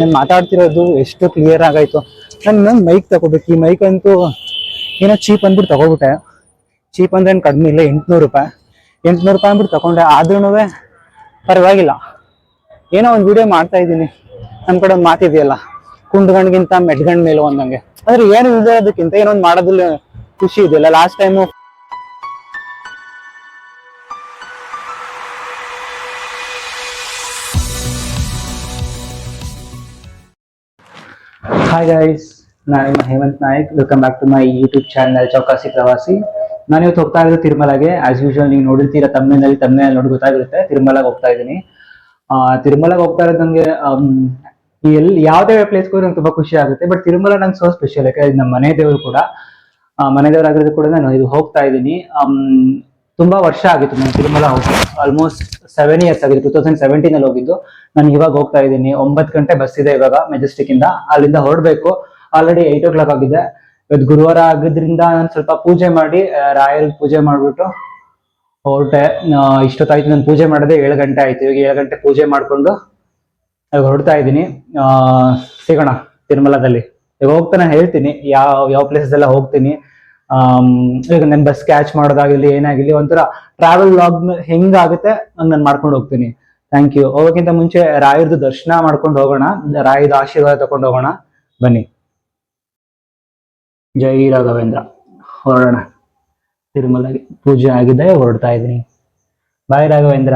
ನಾನು ಮಾತಾಡ್ತಿರೋದು ಎಷ್ಟು ಕ್ಲಿಯರ್ ಆಗಾಯ್ತು. ನಾನು ಇನ್ನೊಂದು ಮೈಕ್ ತಗೋಬೇಕು. ಈ ಮೈಕ್ ಅಂತೂ ಏನೋ ಚೀಪ್ ಅಂದ್ಬಿಟ್ಟು ತಗೋಬಿಟ್ಟೆ. ಚೀಪ್ ಅಂದ್ರೆ ಏನು ಕಡಿಮೆ ಇಲ್ಲ, ಎಂಟ್ನೂರು ರೂಪಾಯಿ. ಎಂಟ್ನೂರು ರೂಪಾಯಿ ಅಂದ್ಬಿಟ್ಟು ತಗೊಂಡೆ. ಆದ್ರೂ ಪರವಾಗಿಲ್ಲ. ಏನೋ ಒಂದು ವಿಡಿಯೋ ಮಾಡ್ತಾ ಇದ್ದೀನಿ. ನಮ್ಮ ಕಡೆ ಒಂದು ಮಾತಿದೆಯಲ್ಲ ಕುಂಡ್ಗಣ್ಗಿಂತ ಮೆಟ್ಗಣ್ ಮೇಲೆ ಒಂದಂಗೆ. ಆದ್ರೆ ಏನು ಅದಕ್ಕಿಂತ ಏನೋ ಒಂದು ಮಾಡೋದಿಲ್ಲ ಖುಷಿ ಇದೆಯಲ್ಲ. ಲಾಸ್ಟ್ ಟೈಮು ಹಾಯ್ ಗೈಸ್ ನಾನು ನಿಮ್ಮ Hemanth Nayak. Welcome back to my YouTube channel Choukasi Pravasi ನಾನು ಇವತ್ತು ಹೋಗ್ತಾ ಇರೋದು ತಿರುಮಲಗೆ. ಆಸ್ ಯೂಶುವಲ್ ನೀವು ನೋಡಿರ್ತೀರ ತಮ್ಮನಲ್ಲಿ ತಮ್ಮನಲ್ಲಿ ನೋಡಿ ಗೊತ್ತಾಗಿರುತ್ತೆ ತಿರುಮಲಗೆ ಹೋಗ್ತಾ ಇದ್ದೀನಿ. ತಿರುಮಲಾಗೆ ಹೋಗ್ತಾ ಇರೋದು ನನಗೆ ಎಲ್ಲಿ ಯಾವುದೇ ಪ್ಲೇಸ್ಗೂ ನಂಗೆ ತುಂಬಾ ಖುಷಿ ಆಗುತ್ತೆ. ಬಟ್ ತಿರುಮಲ ನಂಗೆ ಸೋ ಸ್ಪೆಷಲ್ ಯಾಕಂದ್ರೆ ನಮ್ಮ ಮನೆ ದೇವರು ಕೂಡ. ಮನೆ ದೇವರಾಗಿರೋದು ಕೂಡ ನಾನು ಇದು ಹೋಗ್ತಾ ಇದ್ದೀನಿ. ತುಂಬಾ ವರ್ಷ ಆಗಿತ್ತು ನಾನು ತಿರುಮಲ ಹೋಗಿ. ಆಲ್ಮೋಸ್ಟ್ ಸೆವೆನ್ ಇಯರ್ಸ್ ಆಗಿದೆ ಟೂ ತೌಸಂಡ್ ಸೆವೆಂಟೀನ್ ಅಲ್ಲಿ ಹೋಗಿದ್ದು. ನಾನು ಇವಾಗ ಹೋಗ್ತಾ ಇದ್ದೀನಿ. ಒಂಬತ್ತು ಗಂಟೆ ಬಸ್ ಇದೆ ಇವಾಗ ಮೆಜೆಸ್ಟಿಕ್ ಇಂದ. ಅಲ್ಲಿಂದ ಹೊರಡ್ಬೇಕು. ಆಲ್ರೆಡಿ ಏಟ್ ಓ ಕ್ಲಾಕ್ ಆಗಿದೆ. ಇವತ್ತು ಗುರುವಾರ ಆಗಿದ್ರಿಂದ ನಾನು ಸ್ವಲ್ಪ ಪೂಜೆ ಮಾಡಿ ರಾಯಲ್ ಪೂಜೆ ಮಾಡ್ಬಿಟ್ಟು ಹೊರಟೆ. ಇಷ್ಟೊತ್ತಾಯ್ತು ನಾನು ಪೂಜೆ ಮಾಡಿದೆ ಏಳು ಗಂಟೆ ಆಯ್ತು. ಇವಾಗ ಏಳು ಗಂಟೆ ಪೂಜೆ ಮಾಡ್ಕೊಂಡು ಹೊರಡ್ತಾ ಇದ್ದೀನಿ. ಸಿಗೋಣ ತಿರುಮಲದಲ್ಲಿ. ಇವಾಗ ಹೋಗ್ತಾನೆ, ಹೇಳ್ತೀನಿ. ಯಾವ ಯಾವ ಪ್ಲೇಸಸ್ ಎಲ್ಲ ಹೋಗ್ತೀನಿ. ಈಗ ನನ್ನ ಬಸ್ ಕ್ಯಾಚ್ ಮಾಡೋದಾಗಿರ್ಲಿ ಏನಾಗಿರ್ಲಿ ಒಂಥರ ಟ್ರಾವೆಲ್ ಲಾಗ್ ಹೆಂಗಾಗುತ್ತೆ ಹಂಗ್ ನಾನು ಮಾಡ್ಕೊಂಡು ಹೋಗ್ತೀನಿ. ಥ್ಯಾಂಕ್ ಯು ಹೋಗೋಕ್ಕಿಂತ ಮುಂಚೆ ರಾಯರ್ದು ದರ್ಶನ ಮಾಡ್ಕೊಂಡು ಹೋಗೋಣ. ರಾಯದ ಆಶೀರ್ವಾದ ತಗೊಂಡು ಹೋಗೋಣ. ಬನ್ನಿ. ಜೈ ರಾಘವೇಂದ್ರ. ಹೊರಡೋಣ. ತಿರುಮಲಗೆ ಪೂಜೆ ಆಗಿದೆ, ಹೊರಡ್ತಾ ಇದ್ದೀನಿ ಬಾಯ್ ರಾಘವೇಂದ್ರ.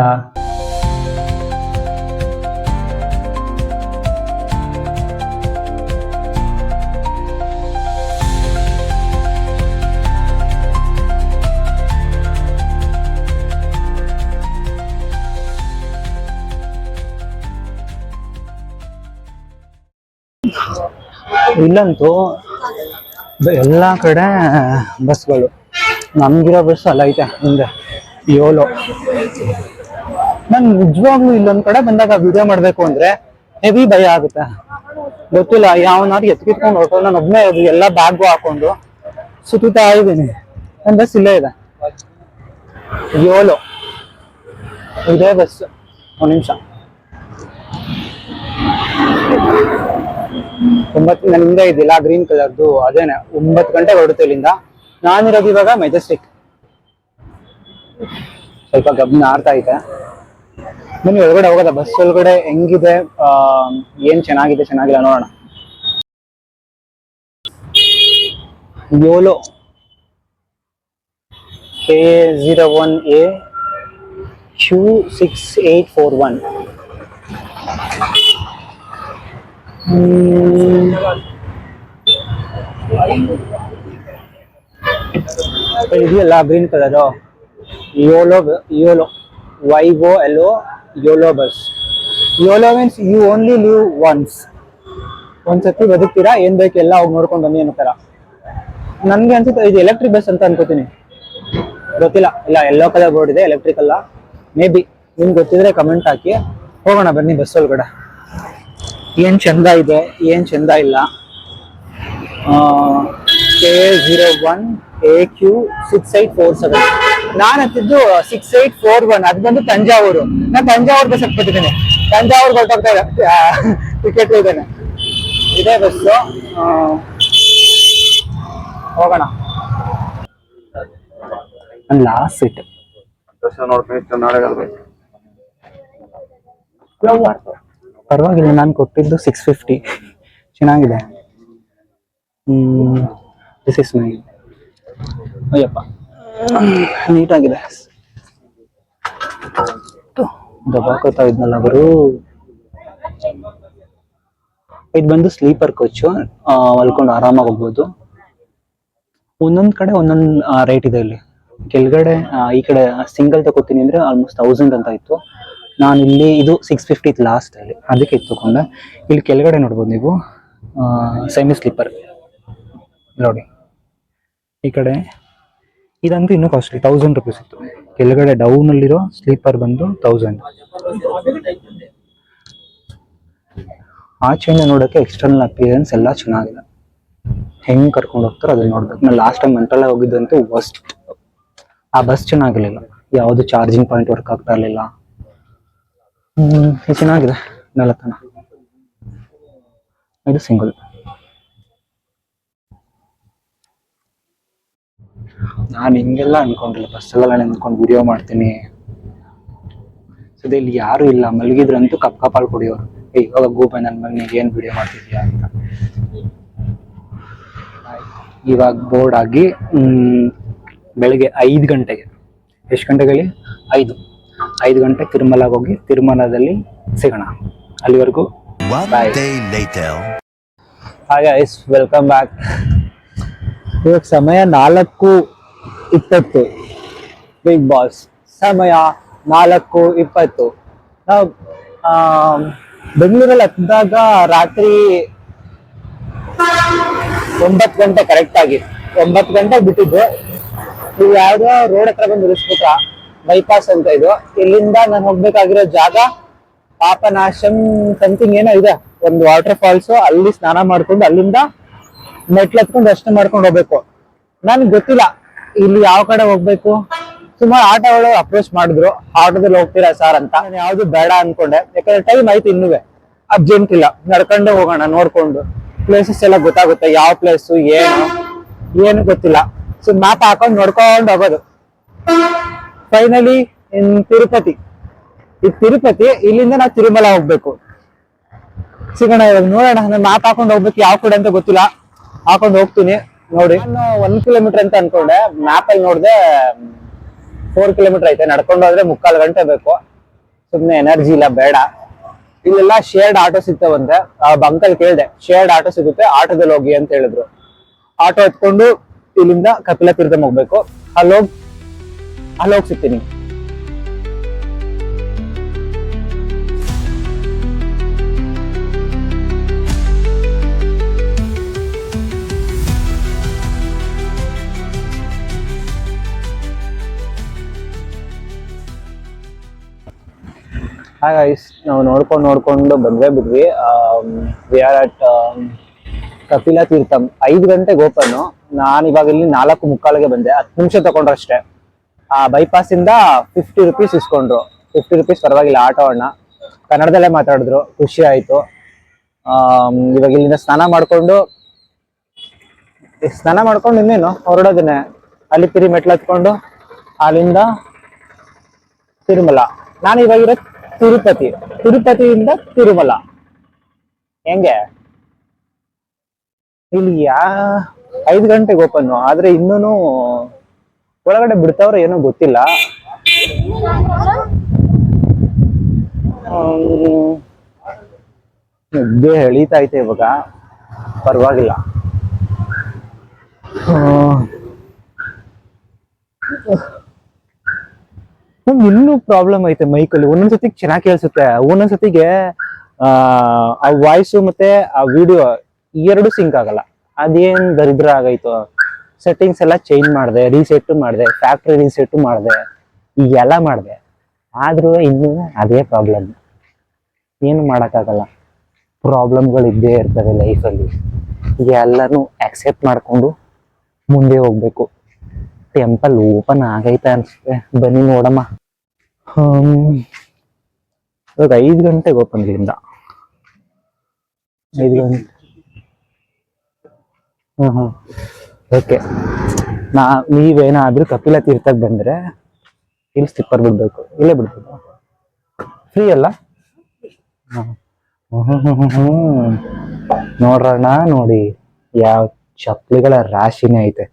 ಇಲ್ಲಂತೂ ಎಲ್ಲ ಕಡೆ ಬಸ್ಗಳು. ನಮ್ಗಿರೋ ಬಸ್ ಅಲ್ಲ ಐತೆ, ಹಿಂದೆ. ಯೋಲೋ ನಾನು ನಿಜವಾಗ್ಲೂ ಇಲ್ಲೊಂದ್ ಕಡೆ ಬಂದಾಗ ವಿಡಿಯೋ ಮಾಡ್ಬೇಕು ಅಂದ್ರೆ ಹೆವಿ ಭಯ ಆಗುತ್ತೆ. ಗೊತ್ತಿಲ್ಲ, ಯಾವನಾದ್ರು ಎತ್ಕಿಟ್ಕೊಂಡು ಹೊರಟು ನಾನು ಅದು ಎಲ್ಲ ಬ್ಯಾಗು ಹಾಕೊಂಡು ಸುತ್ತಾ ಇದ್ದೀನಿ. ನನ್ ಬಸ್ ಇಲ್ಲೇ ಇದೆ. ಯೋಲೋ ಇದೇ ಬಸ್. ಒಂದ್ ನಿಮಿಷ. ಒಂಬತ್ತು ನನ್ನ ಹಿಂದೆ ಇದಿಲ್ಲ ಗ್ರೀನ್ ಕಲರ್ದು ಅದೇನೆ, ಒಂಬತ್ತು ಗಂಟೆ ಹೊರಡುತ್ತೆ ಇಲ್ಲಿಂದ. ನಾನಿರೋದು ಇವಾಗ ಮೆಜೆಸ್ಟಿಕ್ ಸ್ವಲ್ಪ ಗಮನ ಆಡ್ತಾ ಐತೆ ಬನ್ನಿ, ಒಳಗಡೆ ಹೋಗೋದ? ಬಸ್ ಒಳಗಡೆ ಹೆಂಗಿದೆ? ಏನ್ ಚೆನ್ನಾಗಿದೆ, ಚೆನ್ನಾಗಿಲ್ಲ ನೋಡೋಣ. YOLO K zero one A Q six eight four one ಇದೆಯಲ್ಲ green colour YOLO YOLO Y O L O YOLO bus YOLO means you only live once ಒಂದ್ಸತಿ ಬದುಕ್ತೀರಾ, ಏನ್ ಬೇಕು ಎಲ್ಲ ಹೋಗಿ ನೋಡ್ಕೊಂಡು ಬನ್ನಿ ಅನ್ನೋ ತರ. ನನ್ಗೆ ಅನ್ಸುತ್ತೆ, ಇದು ಎಲೆಕ್ಟ್ರಿಕ್ ಬಸ್ ಅಂತ ಅನ್ಕೋತೀನಿ. ಗೊತ್ತಿಲ್ಲ, ಇಲ್ಲ ಎಲ್ಲೋ ಕಲರ್ ಬೋರ್ಡ್ ಇದೆ ಎಲೆಕ್ಟ್ರಿಕ್ ಅಲ್ಲ. ಮೇ ಬಿ ನಿಮ್ಗೆ ಗೊತ್ತಿದ್ರೆ ಕಮೆಂಟ್ ಹಾಕಿ. ಹೋಗೋಣ ಬನ್ನಿ ಬಸ್ ಒಳಗಡೆ. ಏನ್ ಚಂದ ಇದೆ ಏನ್ ಚಂದ ಇಲ್ಲ. K zero one A Q six eight four seven ನಾನು ಹತ್ತಿದ್ದು ಸಿಕ್ಸ್ ಏಟ್ ಫೋರ್ ಒನ್ ಅದು ಬಂದು ತಂಜಾವೂರು. ನಾನು ತಂಜಾವೂರ್ ಬಸ್ ಹತ್ಬಿಟ್ಟಿದ್ದೇನೆ. ತಂಜಾವೂರ್ ಹೊರಟೋಗ್ತಾ ಇದೆ ಟಿಕೆಟ್ ಇದ್ದೇನೆ ಇದೇ ಬಸ್ಸು ಹೋಗೋಣ. ಲಾಸ್ಟ್ ಸೀಟ್ ನಾಳೆ ಪರವಾಗಿಲ್ಲ, ನಾನು ಕೊಟ್ಟಿದ್ದು ಸಿಕ್ಸ್ ಫಿಫ್ಟಿ ಚೆನ್ನಾಗಿದೆ. This is my Ayyappa. ನೀಟಾಗಿದೆ. ದಬಾಕೋತಾ ಇದ್ನಲ್ಲ ಅವರು. ಇದು ಬಂದು ಸ್ಲೀಪರ್ ಕೋಚು ಮಲ್ಕೊಂಡು ಆರಾಮಾಗಿ ಹೋಗ್ಬೋದು. ಒಂದೊಂದು ಕಡೆ ಒಂದೊಂದು ರೇಟ್ ಇದೆ ಇಲ್ಲಿ. ಕೆಳಗಡೆ ಈ ಕಡೆ ಸಿಂಗಲ್ ತಗೋತೀನಿ ಅಂದ್ರೆ ಆಲ್ಮೋಸ್ಟ್ ತೌಸಂಡ್ ಅಂತ ಇತ್ತು. ನಾನು ಇಲ್ಲಿ ಇದು ಸಿಕ್ಸ್ ಫಿಫ್ಟಿ ಲಾಸ್ಟ್ ಅಲ್ಲಿ. ಅದಕ್ಕೆ ತಗೊಂಡೆ ಇಲ್ಲಿ ಕೆಳಗಡೆ ನೋಡ್ಬೋದು ನೀವು ಸೆಮಿ ಸ್ಲೀಪರ್ ನೋಡಿ. ಈ ಕಡೆ ಇದಂತೂ ಇನ್ನೂ ಕಾಸ್ಟ್ಲಿ ತೌಸಂಡ್ ರುಪೀಸ್ ಇತ್ತು. ಕೆಳಗಡೆ ಡೌನ್ ಅಲ್ಲಿರೋ ಸ್ಲೀಪರ್ ಬಂದು ತೌಸಂಡ್ ಆಚೆಯಿಂದ ನೋಡೋಕೆ ಎಕ್ಸ್ಟರ್ನಲ್ ಅಪಿಯರೆನ್ಸ್ ಎಲ್ಲ ಚೆನ್ನಾಗಿದೆ. ಹೆಂಗೆ ಕರ್ಕೊಂಡು ಹೋಗ್ತಾರೋ ಅದನ್ನ ನೋಡ್ಬೇಕು. ನಾನು ಲಾಸ್ಟ್ ಟೈಮ್ ಮಂಟ್ರಲ್ಲ ಹೋಗಿದ್ದಂತೂ ವರ್ಸ್ಟ್ ಆ ಬಸ್ ಚೆನ್ನಾಗಿರ್ಲಿಲ್ಲ. ಯಾವುದು ಚಾರ್ಜಿಂಗ್ ಪಾಯಿಂಟ್ ವರ್ಕ್ ಆಗ್ತಾ ಇರ್ಲಿಲ್ಲ. ಹ್ಮ್ ನೆಲತನ ಇದು ಸಿಂಗಲ್ ನಾನು ಹಿಂಗೆಲ್ಲ ಅನ್ಕೊಂಡಿಲ್ಲ. ಬಸ್ಸೆಲ್ಲ ನಾನು ಅಂದ್ಕೊಂಡು ವಿಡಿಯೋ ಮಾಡ್ತೀನಿ. ಸದ್ಯ ಇಲ್ಲಿ ಯಾರು ಇಲ್ಲ. ಮಲಗಿದ್ರಂತೂ ಕಪ್ ಕಪಾಲ್ ಕುಡಿಯೋರು. ಏ, ಇವಾಗ ಗೂಬೆ ನನ್ನ ಮಗನಿಗೆ ಏನು ವಿಡಿಯೋ ಮಾಡ್ತಿದ್ಯಾ ಅಂತ. ಇವಾಗ ಬೋರ್ಡ್ ಆಗಿ ಬೆಳಿಗ್ಗೆ ಐದು ಗಂಟೆಗೆ. ಎಷ್ಟು ಗಂಟೆಗೆ ಐದು. ಐದು ಗಂಟೆ ತಿರುಮಲಾಗ ಹೋಗಿ ತಿರುಮಲದಲ್ಲಿ ಸಿಗೋಣ. ಅಲ್ಲಿವರೆಗೂ. ಹಾಗೆ ಐಸ್ ವೆಲ್ಕಮ್ ಬ್ಯಾಕ್ ಇವಾಗ ಸಮಯ ನಾಲ್ಕು ಇಪ್ಪತ್ತು. ಬಿಗ್ ಬಾಸ್ ಸಮಯ ನಾಲ್ಕು ಇಪ್ಪತ್ತು. ನಾವು ಬೆಂಗಳೂರಲ್ಲಿ ಹತ್ತಿದಾಗ ರಾತ್ರಿ ಒಂಬತ್ತು ಗಂಟೆ ಕರೆಕ್ಟ್ ಆಗಿ ಒಂಬತ್ತು ಗಂಟೆ ಬಿಟ್ಟಿದ್ದು. ನೀವು ಯಾವುದೋ ರೋಡ್ ಹತ್ರ ಬಂದು ಇಳಿಸ್ಬಿಟ್ರ ಬೈಪಾಸ್ ಅಂತ ಇದು. ಇಲ್ಲಿಂದ ನಾನು ಹೋಗ್ಬೇಕಾಗಿರೋ ಜಾಗ ಪಾಪನಾಶಂ ಸಮಥಿಂಗ್ ಏನೋ ಇದೆ. ಒಂದು ವಾಟರ್ ಫಾಲ್ಸ್ ಅಲ್ಲಿ ಸ್ನಾನ ಮಾಡ್ಕೊಂಡು ಅಲ್ಲಿಂದ ಮೆಟ್ಲು ಹತ್ಕೊಂಡು ದರ್ಶನ ಮಾಡ್ಕೊಂಡು ಹೋಗ್ಬೇಕು. ನನ್ಗೆ ಗೊತ್ತಿಲ್ಲ ಇಲ್ಲಿ ಯಾವ ಕಡೆ ಹೋಗ್ಬೇಕು. ಸುಮಾರು ಆಟೋಗಳು ಅಪ್ರೋಚ್ ಮಾಡಿದ್ರು. ಆಟೋದಲ್ಲಿ ಹೋಗ್ತೀರಾ ಸರ್ ಅಂತ. ನಾನು ಯಾವ್ದು ಬೇಡ ಅನ್ಕೊಂಡೆ. ಯಾಕಂದ್ರೆ ಟೈಮ್ ಆಯ್ತು ಇನ್ನುವೆ. ಅರ್ಜೆಂಟ್ ಇಲ್ಲ. ನಡ್ಕೊಂಡೇ ಹೋಗೋಣ, ನೋಡ್ಕೊಂಡು. ಪ್ಲೇಸಸ್ ಎಲ್ಲ ಗೊತ್ತಾಗುತ್ತೆ. ಯಾವ ಪ್ಲೇಸು ಏನು ಏನು ಗೊತ್ತಿಲ್ಲ. ಸೊ ಮ್ಯಾಪ್ ಹಾಕೊಂಡು ನೋಡ್ಕೊಂಡು ಹೋಗೋದು. ಫೈನಲಿ ಇನ್ ತಿರುಪತಿ ಈ ತಿರುಪತಿ ಇಲ್ಲಿಂದ ನಾವು ತಿರುಮಲ ಹೋಗ್ಬೇಕು. ಸಿಗೋಣ, ಇವಾಗ ನೋಡೋಣ. ಮ್ಯಾಪ್ ಹಾಕೊಂಡು ಹೋಗ್ಬೇಕು. ಯಾವ ಕಡೆ ಅಂತ ಗೊತ್ತಿಲ್ಲ. ಹಾಕೊಂಡು ಹೋಗ್ತೀನಿ. ನೋಡಿ. ನಾನು ಒಂದ್ ಕಿಲೋಮೀಟರ್ ಅಂತ ಅನ್ಕೊಂಡೆ. ಮ್ಯಾಪ್ ಅಲ್ಲಿ ನೋಡಿದೆ ಫೋರ್ ಕಿಲೋಮೀಟರ್ ಐತೆ. ನಡ್ಕೊಂಡು ಹೋದ್ರೆ ಮುಕ್ಕಾಲು ಗಂಟೆ ಬೇಕು. ಸುಮ್ನೆ ಎನರ್ಜಿ ಇಲ್ಲ, ಬೇಡ. ಇಲ್ಲೆಲ್ಲ ಶೇರ್ಡ್ ಆಟೋ ಸಿಗ್ತಾವಂತೆ. ಆ ಬಂಕಲ್ ಕೇಳಿದೆ. ಶೇರ್ಡ್ ಆಟೋ ಸಿಗುತ್ತೆ. ಆಟೋದಲ್ಲಿ ಹೋಗಿ ಅಂತ ಹೇಳಿದ್ರು. ಆಟೋ ಎತ್ಕೊಂಡು ಇಲ್ಲಿಂದ ಕಪಿಲ ತೀರ್ಥಂ ಹೋಗ್ಬೇಕು ಅಲ್ಲೋಗ್ ಹೋಗಿ ಸಿಗ್ತೀನಿ ನಾವು ನೋಡ್ಕೊಂಡು ನೋಡ್ಕೊಂಡು ಬಂದೇ ಬಿಟ್ವಿ we are at Kapila Theertham ಐದು ಗಂಟೆಗೆ ಓಪನ್ ನಾನು ಇವಾಗ ಇಲ್ಲಿ ನಾಲ್ಕು ಮುಕ್ಕಾಲಿಗೆ ಬಂದೆ. ಹತ್ತು ನಿಮಿಷ ತಗೊಂಡ್ರು ಅಷ್ಟೇ ಆ ಬೈಪಾಸ್ ಇಂದ ಫಿಫ್ಟಿ ರುಪೀಸ್ ಇಸ್ಕೊಂಡ್ರು. ಫಿಫ್ಟಿ ರುಪೀಸ್ ಪರವಾಗಿಲ್ಲ ಆಟೋ ಅಣ್ಣ ಕನ್ನಡದಲ್ಲೇ ಮಾತಾಡಿದ್ರು, ಖುಷಿ ಆಯ್ತು. ಇವಾಗ ಇಲ್ಲಿಂದ ಸ್ನಾನ ಮಾಡ್ಕೊಂಡು ಸ್ನಾನ ಮಾಡ್ಕೊಂಡು ಇನ್ನೇನು, ಹೊರಡೋದನ್ನೇ. ಅಲ್ಲಿ ಪಿರಿ ಮೆಟ್ಲು ಹತ್ಕೊಂಡು, ಅಲ್ಲಿಂದ ತಿರುಮಲ. ನಾನು ಇವಾಗಿರೋ ತಿರುಪತಿ. ತಿರುಪತಿಯಿಂದ ತಿರುಮಲ. ಹೆಂಗೆ? ಇಲ್ಲಿ ಯಾ ಐದು ಗಂಟೆಗೆ ಓಪನ್ ಆದ್ರೆ ಇನ್ನೂನು ಒಳಗಡೆ ಬಿಡ್ತಾವ್ರ ಏನೋ ಗೊತ್ತಿಲ್ಲ. ನಿದ್ದೆ ಎಳೀತಾ ಐತೆ ಇವಾಗ. ಪರವಾಗಿಲ್ಲ. ಇನ್ನೂ ಪ್ರಾಬ್ಲಮ್ ಐತೆ ಮೈಕಲ್ಲಿ. ಒಂದೊಂದ್ಸತಿ ಚೆನ್ನಾಗಿ ಕೇಳಿಸುತ್ತೆ. ಒಂದೊಂದ್ಸತಿಗೆ, ಆ ವಾಯ್ಸು ಮತ್ತೆ ಆ ವಿಡಿಯೋ ಎರಡು ಸಿಂಕ್ ಆಗಲ್ಲ. ಅದೇನ್ ದರಿದ್ರ ಆಗೈತು. ಸೆಟ್ಟಿಂಗ್ಸ್ ಎಲ್ಲ ಚೇಂಜ್ ಮಾಡಿದೆ ರೀಸೆಟ್ ಮಾಡಿದೆ ಫ್ಯಾಕ್ಟ್ರಿ ರೀಸೆಟ್ ಮಾಡಿದೆ, ಈಗೆಲ್ಲ ಮಾಡಿದೆ. ಆದ್ರೂ ಇನ್ನೂ ಅದೇ ಪ್ರಾಬ್ಲಮ್ ಏನು ಮಾಡೋಕ್ಕಾಗಲ್ಲ. ಪ್ರಾಬ್ಲಮ್ಗಳು ಇದ್ದೇ ಇರ್ತವೆ ಲೈಫಲ್ಲಿ ಎಲ್ಲನೂ ಆಕ್ಸೆಪ್ಟ್ ಮಾಡ್ಕೊಂಡು ಮುಂದೆ ಹೋಗ್ಬೇಕು. ಟೆಂಪಲ್ ಓಪನ್ ಆಗೈತೆ ಅನ್ಸುತ್ತೆ. ಬನ್ನಿ ನೋಡಮ್ಮ. ಇವಾಗ ಐದು ಗಂಟೆಗೆ ಓಪನ್ ಇಲ್ಲಿಂದ. ಐದು ಗಂಟೆ. ಹಾಂ ಹ್ಮ್. ಓಕೆ. ನಾ ನೀವೇನಾದರೂ ಕಪಿಲ ತೀರ್ಥಕ್ಕೆ ಬಂದ್ರೆ ಇಲ್ಲಿ ಸ್ಲಿಪ್ಪರ್ ಬಿಡಬೇಕು. ಇಲ್ಲೇ ಬಿಡ್ಬೇಕು. ಫ್ರೀ ಅಲ್ಲ. ನೋಡ್ರಣ್ಣ ನೋಡಿ. ಯಾವ ಚಪ್ಪಲಿಗಳ ರಾಶಿನೇ ಐತೆ.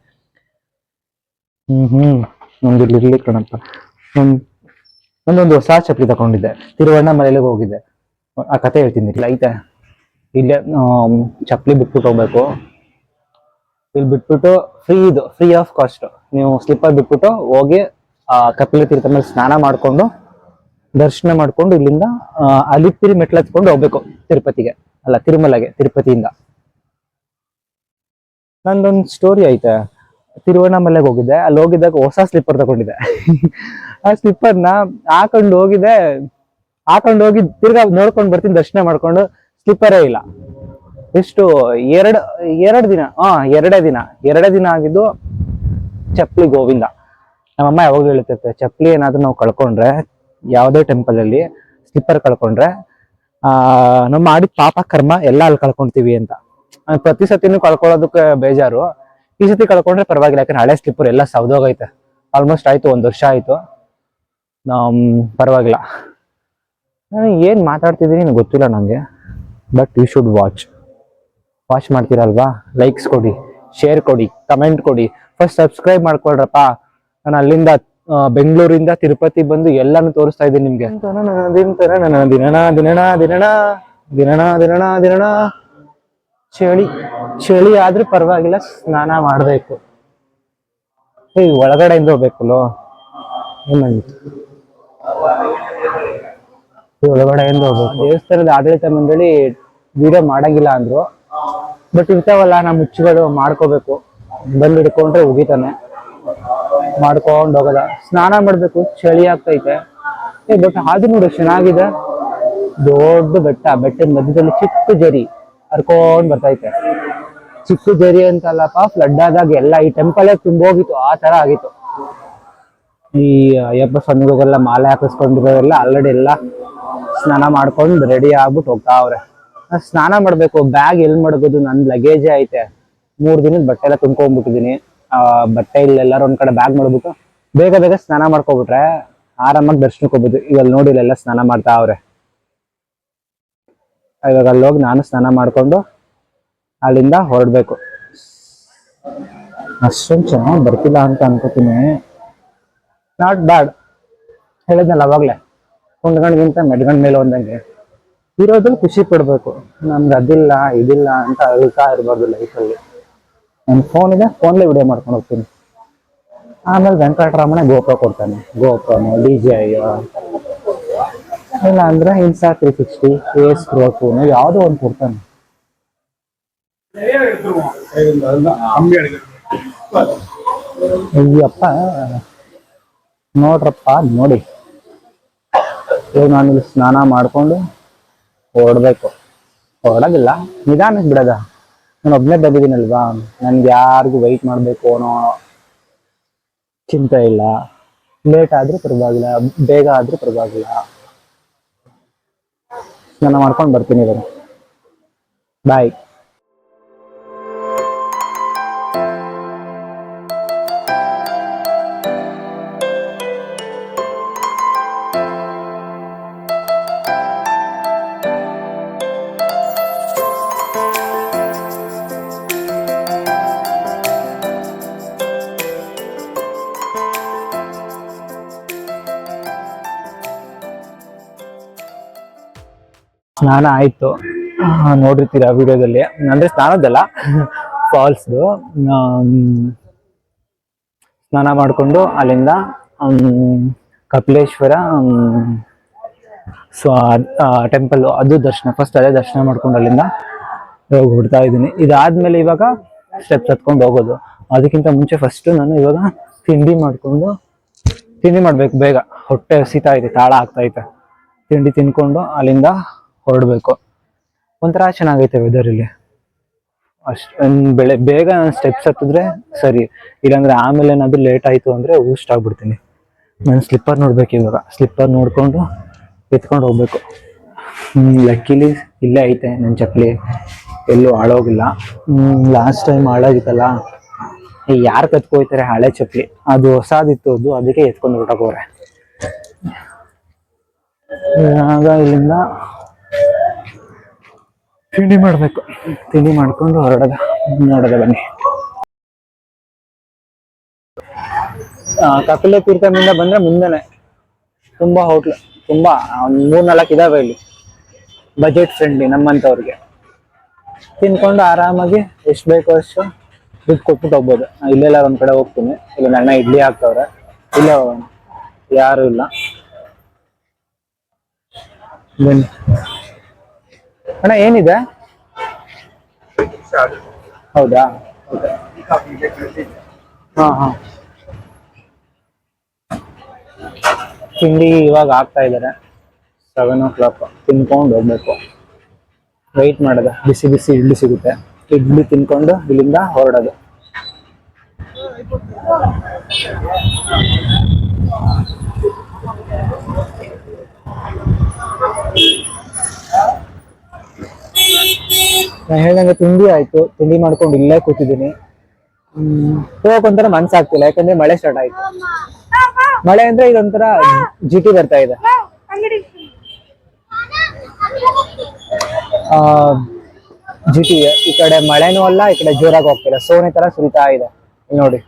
ಹ್ಮ್ ಹ್ಮ್. ನಮ್ದು ಇಲ್ಲಿ ಇರ್ಲಿ ಕಣಪ್ಪ. ನಮ್ ನಂದೊಂದು ಹೊಸ ಚಪ್ಪಲಿ ತಗೊಂಡಿದ್ದೆ. ತಿರುವಣ್ಣಾಮಲೆಗೆ ಹೋಗಿದ್ದೆ. ಆ ಕತೆ ಹೇಳ್ತೀನಿ ಇಲ್ಲ ಐತೆ. ಇಲ್ಲೇ ಚಪ್ಪಲಿ ಬಿಟ್ಬಿಟ್ಟು ಹೋಗ್ಬೇಕು. ಇಲ್ಲಿ ಬಿಟ್ಬಿಟ್ಟು ಫ್ರೀ ಇದು ಫ್ರೀ ಆಫ್ ಕಾಸ್ಟ್ ನೀವು ಸ್ಲಿಪ್ಪರ್ ಬಿಟ್ಬಿಟ್ಟು ಹೋಗಿ, ಆ, ಕಪಿಲ ತೀರ್ಥ ಮೇಲೆ ಸ್ನಾನ ಮಾಡ್ಕೊಂಡು, ದರ್ಶನ ಮಾಡ್ಕೊಂಡು ಇಲ್ಲಿಂದ ಅಲಿಪಿರಿ ಮೆಟ್ಲು ಹತ್ಕೊಂಡು ಹೋಗ್ಬೇಕು ತಿರುಪತಿಗೆ. ಅಲ್ಲ, ತಿರುಮಲಗೆ, ತಿರುಪತಿಯಿಂದ. ನಂದೊಂದು ಸ್ಟೋರಿ ಐತೆ. ತಿರುವಣ್ಣಾಮಲೆಗೆ ಹೋಗಿದ್ದೆ. ಅಲ್ಲಿ ಹೋಗಿದ್ದಾಗ ಹೊಸ ಸ್ಲಿಪ್ಪರ್ ತಗೊಂಡಿದ್ದೆ. ಆ ಸ್ಲಿಪ್ಪರ್ನ ಹಾಕೊಂಡು ಹೋಗಿದ್ದೆ. ಹಾಕೊಂಡು ಹೋಗಿ ತಿರ್ಗಾ ನೋಡ್ಕೊಂಡು ಬರ್ತೀನಿ, ದರ್ಶನ ಮಾಡ್ಕೊಂಡು. ಸ್ಲಿಪ್ಪರೇ ಇಲ್ಲ. ಎಷ್ಟು, ಎರಡು ಎರಡು ದಿನ ಹಾ ಎರಡೇ ದಿನ ಎರಡೇ ದಿನ ಆಗಿದ್ದು ಚಪ್ಪಲಿ ಗೋವಿಂದ. ನಮ್ಮಮ್ಮ ಯಾವಾಗಲೂ ಹೇಳ್ತಿರ್ತಾರೆ ಚಪ್ಪಲಿ ಏನಾದ್ರೂ ನಾವು ಕಳ್ಕೊಂಡ್ರೆ, ಯಾವುದೇ ಟೆಂಪಲ್ ಅಲ್ಲಿ ಸ್ಲಿಪ್ಪರ್ ಕಳ್ಕೊಂಡ್ರೆ, ಆ ನಾವು ಮಾಡಿದ ಪಾಪ ಕರ್ಮ ಎಲ್ಲ ಅಲ್ಲಿ ಕಳ್ಕೊಂತೀವಿ ಅಂತ. ಪ್ರತಿ ಸತಿನೂ ಕಳ್ಕೊಳ್ಳೋದಕ್ಕೆ ಬೇಜಾರು. ಈ ಸತಿ ಕಳ್ಕೊಂಡ್ರೆ ಪರವಾಗಿಲ್ಲ, ಯಾಕಂದ್ರೆ ಹಳೆ ಸ್ಲಿಪ್ಪರ್ ಎಲ್ಲ ಸೌದೋಗೈತೆ ಆಲ್ಮೋಸ್ಟ್ ಆಯ್ತು, ಒಂದ್ ವರ್ಷ ಆಯ್ತು. ಪರವಾಗಿಲ್ಲ. ನಾನು ಏನ್ ಮಾತಾಡ್ತಿದ್ದೀನಿ ಗೊತ್ತಿಲ್ಲ ನನಗೆ but you should watch watch ಮಾಡ್ತೀರಲ್ವಾ? Likes ಕೊಡಿ ಶೇರ್ ಕೊಡಿ ಕಮೆಂಟ್ ಕೊಡಿ. ಫಸ್ಟ್ ಸಬ್ಸ್ಕ್ರೈಬ್ ಮಾಡ್ಕೊಳ್ರಪ್ಪ. ನಾನು ಅಲ್ಲಿಂದ ಬೆಂಗಳೂರಿಂದ ತಿರುಪತಿ ಬಂದು ಎಲ್ಲಾನು ತೋರಿಸ್ತಾ ಇದ್ದೀನಿ ನಿಮ್ಗೆ. ಚಳಿ ಚಳಿ ಆದ್ರೂ ಪರವಾಗಿಲ್ಲ, ಸ್ನಾನ ಮಾಡ್ಬೇಕು. ಏ ಹೋಗ್ಬೇಕಲ್ಲೋ? ಹೋಗ್ಬೇಕಲ್ಲ ಒಳಗಡೆ ಒಳಗಡೆಯಿಂದ ಹೋಗ್ಬೇಕು. ದೇವಸ್ಥಾನದ ಆಡಳಿತ ಮಂಡಳಿ ವಿಡಿಯೋ ಮಾಡಂಗಿಲ್ಲ ಅಂದ್ರು. ಬಟ್ ಇರ್ತಾವಲ್ಲ ನಮ್ಮ ಮುಚ್ಚುಗಳು ಮಾಡ್ಕೋಬೇಕು. ಬಂದು ಹಿಡ್ಕೊಂಡ್ರೆ ಉಗಿತಾನೆ. ಮಾಡ್ಕೊಂಡು ಹೋಗದ. ಸ್ನಾನ ಮಾಡ್ಬೇಕು, ಚಳಿ ಆಗ್ತೈತೆ. ಏ ಬಟ್ ಅದು ನೋಡಿ, ಚೆನ್ನಾಗಿದೆ. ದೊಡ್ಡ ಬೆಟ್ಟ, ಬೆಟ್ಟದ ಮಧ್ಯದಲ್ಲಿ ಚಿಕ್ಕ ಜರಿ ಹರ್ಕೊಂಡ್ ಬರ್ತೈತೆ. ಚಿಕ್ಕ ಜರಿ ಅಂತಲ್ಲಪ್ಪ ಫ್ಲಡ್ ಆದಾಗ ಎಲ್ಲ ಈ ಟೆಂಪಲ್ ತುಂಬೋಗಿತ್ತು, ಆ ತರ ಆಗಿತ್ತು. ಈ ಅಯ್ಯಪ್ಪ ಸ್ವಾಮಿಗಳಿಗೆಲ್ಲ ಮಾಲೆ ಹಾಕಿಸ್ಕೊಂಡಿರೋರೆಲ್ಲ ಆಲ್ರೆಡಿ ಎಲ್ಲ ಸ್ನಾನ ಮಾಡ್ಕೊಂಡು ರೆಡಿ ಆಗ್ಬಿಟ್ಟು ಹೋಗ್ತಾವ್ರೆ. ಸ್ನಾನ ಮಾಡ್ಬೇಕು ಬ್ಯಾಗ್ ಎಲ್ ಮಾಡ್ಬೋದು ನನ್ ಲಗೇಜ್ ಐತೆ. ಮೂರ್ ದಿನದ ಬಟ್ಟೆ ಎಲ್ಲ ತುಂಬ್ಕೊಂಡ್ಬಿಟ್ಟಿದೀನಿ. ಆ, ಬಟ್ಟೆ ಇಲ್ಲೆಲ್ಲಾರು ಒಂದ್ ಕಡೆ ಬ್ಯಾಗ್ ಮಾಡ್ಬಿಟ್ಟು ಬೇಗ ಬೇಗ ಸ್ನಾನ ಮಾಡ್ಕೊಬಿಟ್ರೆ ಆರಾಮಾಗಿ ದರ್ಶನಕ್ಕೆ ಹೋಗ್ಬೋದು. ಇವಾಗ ನೋಡಿ ಇಲ್ಲೆಲ್ಲ ಸ್ನಾನ ಮಾಡ್ತಾ ಅವ್ರೆ. ಇವಾಗ ಅಲ್ಲಿ ಹೋಗಿ ನಾನು ಸ್ನಾನ ಮಾಡ್ಕೊಂಡು ಅಲ್ಲಿಂದ ಹೊರಡ್ಬೇಕು. ಅಷ್ಟೊಂದು ಚೆನ್ನಾಗಿ ಬರ್ತಿಲ್ಲ ಅಂತ ಅನ್ಕೋತೀನಿ. ನಾಟ್ ಬ್ಯಾಡ್ ಹೇಳಿದ್ನಲ್ಲ ಅವಾಗ್ಲೇ. ಕುಂಡ್ಗಣ್ಗಿಂತ ಮೆಡ್ಗಂಡ್ ಮೇಲೆ ಒಂದಂಗೆ ಇರೋದ್ರಲ್ಲಿ ಖುಷಿ ಪಡ್ಬೇಕು. ನಮ್ಗೆ ಅದಿಲ್ಲ, ಇದಿಲ್ಲ ಅಂತ ಅಳ್ತಾ ಇರಬಾರ್ದು ಲೈಫಲ್ಲಿ ನನ್ನ ಫೋನ್ ಇದೆ ಫೋನ್ಲೇ ವಿಡಿಯೋ ಮಾಡ್ಕೊಂಡು ಹೋಗ್ತೀನಿ. ಆಮೇಲೆ ವೆಂಕಟರಾಮನೆ ಗೋಪ್ರ ಕೊಡ್ತಾನೆ. ಗೋಪ್ರನು ಡಿ ಜೆ ಇಲ್ಲ ಅಂದ್ರೆ Insta three sixty S pro ಯಾವುದೋ ಒಂದು ಕೊಡ್ತಾನೆ. ಅಯ್ಯಪ್ಪ, ನೋಡ್ರಪ್ಪ ನೋಡಿ. ಇವಾಗ ನಾನು ಇಲ್ಲಿ ಸ್ನಾನ ಮಾಡ್ಕೊಂಡು ಹೊರಡ್ಬೇಕು ಹೊರಡೋದಿಲ್ಲ ನಿಧಾನಕ್ಕೆ ಬಿಡದ. ನಾನು ಒಬ್ಬನೇ ಬಂದಿದ್ದೀನಲ್ವಾ? ನನ್ಗೆ ಯಾರಿಗೂ ವೈಟ್ ಮಾಡಬೇಕು ಅನ್ನೋ ಚಿಂತೆ ಇಲ್ಲ. ಲೇಟ್ ಆದ್ರೂ ಪರವಾಗಿಲ್ಲ, ಬೇಗ ಆದ್ರೂ ಪರವಾಗಿಲ್ಲ. ನಾನು ಮಾಡ್ಕೊಂಡು ಬರ್ತೀನಿ ಇವಾಗ. ಬಾಯ್ ಸ್ನಾನ ಆಯಿತು. ನೋಡಿರ್ತೀರ ವಿಡಿಯೋದಲ್ಲಿ. ಅಂದರೆ ಸ್ನಾನದಲ್ಲ ಫಾಲ್ಸ್ದು ಸ್ನಾನ ಮಾಡಿಕೊಂಡು ಅಲ್ಲಿಂದ ಕಪಿಲೇಶ್ವರ ಸೊ ಟೆಂಪಲ್ ಅದು ದರ್ಶನ ಫಸ್ಟ್ ಅದೇ ದರ್ಶನ ಮಾಡ್ಕೊಂಡು ಅಲ್ಲಿಂದ ಹೊಡ್ತಾ ಇದ್ದೀನಿ. ಇದಾದ್ಮೇಲೆ ಇವಾಗ ಸ್ಟೆಪ್ಸ್ ಹತ್ಕೊಂಡು ಹೋಗೋದು. ಅದಕ್ಕಿಂತ ಮುಂಚೆ ಫಸ್ಟ್ ನಾನು ಇವಾಗ ತಿಂಡಿ ಮಾಡ್ಕೊಂಡು, ತಿಂಡಿ ಮಾಡ್ಬೇಕು ಬೇಗ. ಹೊಟ್ಟೆ ಸೀತಾ ಇದೆ, ತಾಳ ಆಗ್ತಾ ತಿಂಡಿ ತಿನ್ಕೊಂಡು ಅಲ್ಲಿಂದ ಹೊರಡ್ಬೇಕು. ಒಂಥರ ಚೆನ್ನಾಗೈತೆ ವೆದರ್ ಇಲ್ಲಿ. ಅಷ್ಟು ಬೆಳೆ, ಬೇಗ ಸ್ಟೆಪ್ಸ್ ಹತ್ತಿದ್ರೆ ಸರಿ. ಇಲ್ಲಾಂದ್ರೆ ಆಮೇಲೆ ಏನಾದರೂ ಲೇಟ್ ಆಯ್ತು ಅಂದ್ರೆ ಊಸ್ಟ್ ಆಗ್ಬಿಡ್ತೀನಿ. ನಾನು ಸ್ಲಿಪ್ಪರ್ ನೋಡ್ಬೇಕು ಇವಾಗ. ಸ್ಲಿಪ್ಪರ್ ನೋಡ್ಕೊಂಡು ಎತ್ಕೊಂಡು ಹೋಗ್ಬೇಕು. ಲಕ್ಕಿಲಿ ಇಲ್ಲೇ ಐತೆ ನನ್ನ ಚಪ್ಪಲಿ. ಎಲ್ಲೂ ಹಾಳೋಗಿಲ್ಲ. Last time ಹಾಳಾಗಿತ್ತಲ್ಲ. ಯಾರು ಕತ್ಕೋಯ್ತಾರೆ ಹಳೆ ಚಪ್ಪಲಿ? ಅದು ಹೊಸಾದಿತ್ತು, ಅದು ಅದಕ್ಕೆ ಎತ್ಕೊಂಡು ಹೊರಟೋಗೋರೆ ಆಗ ಇಲ್ಲಿಂದ ತಿಂಡಿ ಮಾಡ್ಬೇಕು. ತಿಂಡಿ ಮಾಡ್ಕೊಂಡು ಹೊರಡದ ನೋಡದ ಬನ್ನಿ. ಕಪಿಲ ತೀರ್ಥಮಿಂದ ಬಂದ್ರೆ ಮುಂದೆನೆ ತುಂಬಾ ಹೋಟ್ಲು ತುಂಬಾ ಒಂದ್ ಮೂರ್ ನಾಲ್ಕು ಇದಾವೆ ಇಲ್ಲಿ. ಬಜೆಟ್ ಫ್ರೆಂಡ್ಲಿ ನಮ್ಮಂತವ್ರಿಗೆ. ತಿನ್ಕೊಂಡು ಆರಾಮಾಗಿ ಎಷ್ಟು ಬೇಕೋ ಅಷ್ಟು ದುಡ್ಡು ಕೊಟ್ಬಿಟ್ಟು ಹೋಗ್ಬೋದು. ಇಲ್ಲೆಲ್ಲ ಒಂದ್ ಕಡೆ ಹೋಗ್ತೀನಿ. ಇಲ್ಲ ನನ್ನ ಇಡ್ಲಿ ಹಾಕ್ತವ್ರೆ. ಇಲ್ಲ ಯಾರು ಇಲ್ಲ. ಬನ್ನಿ. ಅಣ್ಣ ಏನಿದೆ? ಹೌದಾ? ಹಾ ಹಾ. ತಿಂಡಿ ಇವಾಗ ಆಗ್ತಾ ಇದ್ದಾರೆ ಸೆವೆನ್ ಓ ಕ್ಲಾಕ್ ತಿನ್ಕೊಂಡು ಹೋಗ್ಬೇಕು. ವೆಯ್ಟ್ ಮಾಡೋದು. ಬಿಸಿ ಬಿಸಿ ಇಡ್ಲಿ ಸಿಗುತ್ತೆ. ಇಡ್ಲಿ ತಿನ್ಕೊಂಡು ಇಲ್ಲಿಂದ ಹೊರಡೋದು. ನಾನು ಹೇಳ್ದಂಗೆ ತಿಂಡಿ ಆಯ್ತು, ತಿಂಡಿ ಮಾಡ್ಕೊಂಡು ಇಲ್ಲೇ ಕೂತಿದ್ದೀನಿ. ಹ್ಮ್, ಹೋಗಕ್ ಒಂಥರ ಮನ್ಸಾಗ್ತಿಲ್ಲ, ಯಾಕಂದ್ರೆ ಮಳೆ ಸ್ಟಾರ್ಟ್ ಆಯ್ತು. ಮಳೆ ಅಂದ್ರೆ ಇದೊಂಥರ ಜಿಟಿ ಬರ್ತಾ ಇದೆ. ಜಿಟಿ, ಈ ಕಡೆ ಮಳೆನೂ ಅಲ್ಲ, ಈ ಕಡೆ ಜೋರಾಗಿ ಹೋಗ್ತಿಲ್ಲ. ಸೋನೆ ತರ ಸುರಿತಾ ಇದೆ ನೋಡಿ.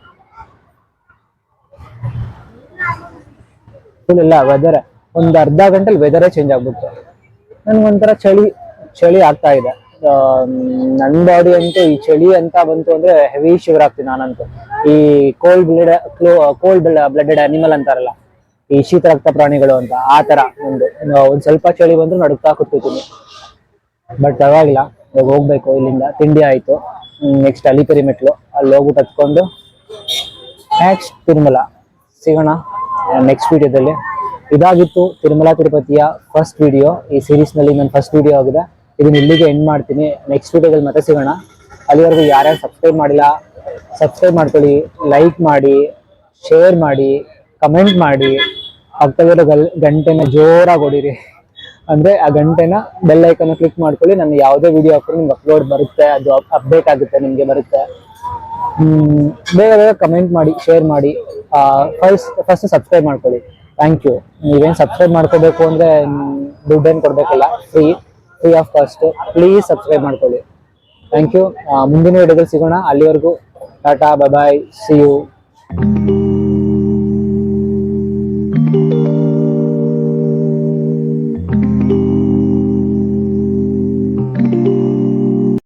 ಇಲ್ಲ ವೆದರ್ ಒಂದ್ ಅರ್ಧ ಗಂಟೆಲಿ ವೆದರೇ ಚೇಂಜ್ ಆಗ್ಬಿಡ್ತು. ನನ್ಗೊಂಥರ ಚಳಿ ಚಳಿ ಆಗ್ತಾ ಇದೆ. ಆ, ನನ್ ಬಾಡಿ ಅಂತೂ ಈ ಚಳಿ ಅಂತ ಬಂತು ಅಂದ್ರೆ ಹೆವಿ ಶಿವರ್ ಆಗ್ತೀನಿ ನಾನಂತೂ. ಈ cold blood cold blooded animal ಅಂತಾರಲ್ಲ ಈ ಶೀತ ರಕ್ತ ಪ್ರಾಣಿಗಳು ಅಂತ ಆ ತರ ಒಂದು. ಒಂದ್ ಸ್ವಲ್ಪ ಚಳಿ ಬಂದ್ರು ನಡುಕ್ತಾ ಕೂತಿದ್ದೀನಿ ಬಟ್ ಪರವಾಗಿಲ್ಲ ಇವಾಗ ಹೋಗ್ಬೇಕು ಇಲ್ಲಿಂದ ತಿಂಡಿ ಆಯ್ತು. ನೆಕ್ಸ್ಟ್ ಅಲಿಪೆರಿ ಮೆಟ್ಲು ಅಲ್ಲಿ ಹೋಗ್ಬಿಟ್ಟು ಹತ್ಕೊಂಡು ನೆಕ್ಸ್ಟ್ ತಿರುಮಲ ಸಿಗೋಣ. ನೆಕ್ಸ್ಟ್ ವಿಡಿಯೋದಲ್ಲಿ ಇದಾಗಿತ್ತು ತಿರುಮಲ ತಿರುಪತಿಯ ಫಸ್ಟ್ ವಿಡಿಯೋ ಈ ಸೀರೀಸ್ನಲ್ಲಿ ನನ್ನ ಫಸ್ಟ್ ವಿಡಿಯೋ ಆಗಿದೆ. ಇದನ್ನ ಇಲ್ಲಿಗೆ ಎಂಡ್ ಮಾಡ್ತೀನಿ. ನೆಕ್ಸ್ಟ್ ವಿಡಿಯೋದಲ್ಲಿ ಮತ್ತೆ ಸಿಗೋಣ. ಅಲ್ಲಿವರೆಗೂ ಯಾರ್ಯಾರು ಸಬ್ಸ್ಕ್ರೈಬ್ ಮಾಡಿಲ್ಲ ಸಬ್ಸ್ಕ್ರೈಬ್ ಮಾಡ್ಕೊಳ್ಳಿ ಲೈಕ್ ಮಾಡಿ ಶೇರ್ ಮಾಡಿ ಕಮೆಂಟ್ ಮಾಡಿ. ಪಕ್ಕದಲ್ಲಿರೋ ಗಲ್, ಗಂಟೆನ ಜೋರಾಗಿ ಹೊಡೀರಿ ಅಂದ್ರೆ ಆ ಗಂಟೆನ ಬೆಲ್ ಐಕನ್ ಕ್ಲಿಕ್ ಮಾಡ್ಕೊಳ್ಳಿ. ನಾನು ಯಾವುದೇ ವಿಡಿಯೋ ಹಾಕಿದ್ರು ನಿಮ್ಗೆ ಅಪ್ಲೋಡ್ ಬರುತ್ತೆ, ಅದು ಅಪ್ಡೇಟ್ ಆಗುತ್ತೆ, ನಿಮಗೆ ಬರುತ್ತೆ. ಬೇಗ ಬೇಗ ಕಮೆಂಟ್ ಮಾಡಿ ಶೇರ್ ಮಾಡಿ. ಫಸ್ಟ್ ಫಸ್ಟ್ ಸಬ್ಸ್ಕ್ರೈಬ್ ಮಾಡ್ಕೊಳ್ಳಿ. ಥ್ಯಾಂಕ್ ಯು ನೀವೇನು ಸಬ್ಸ್ಕ್ರೈಬ್ ಮಾಡ್ಕೋಬೇಕು ಅಂದ್ರೆ, ದುಡ್ಡೇನು ಕೊಡಬೇಕಲ್ಲ free free of cost please subscribe ಮಾಡ್ಕೊಳ್ಳಿ. ಥ್ಯಾಂಕ್ ಯು ಮುಂದಿನ ವಿಡಿಯೋದಲ್ಲಿ ಸಿಗೋಣ. ಅಲ್ಲಿವರೆಗೂ ಟಾಟಾ ಬಾಯ್ ಸಿ ಯು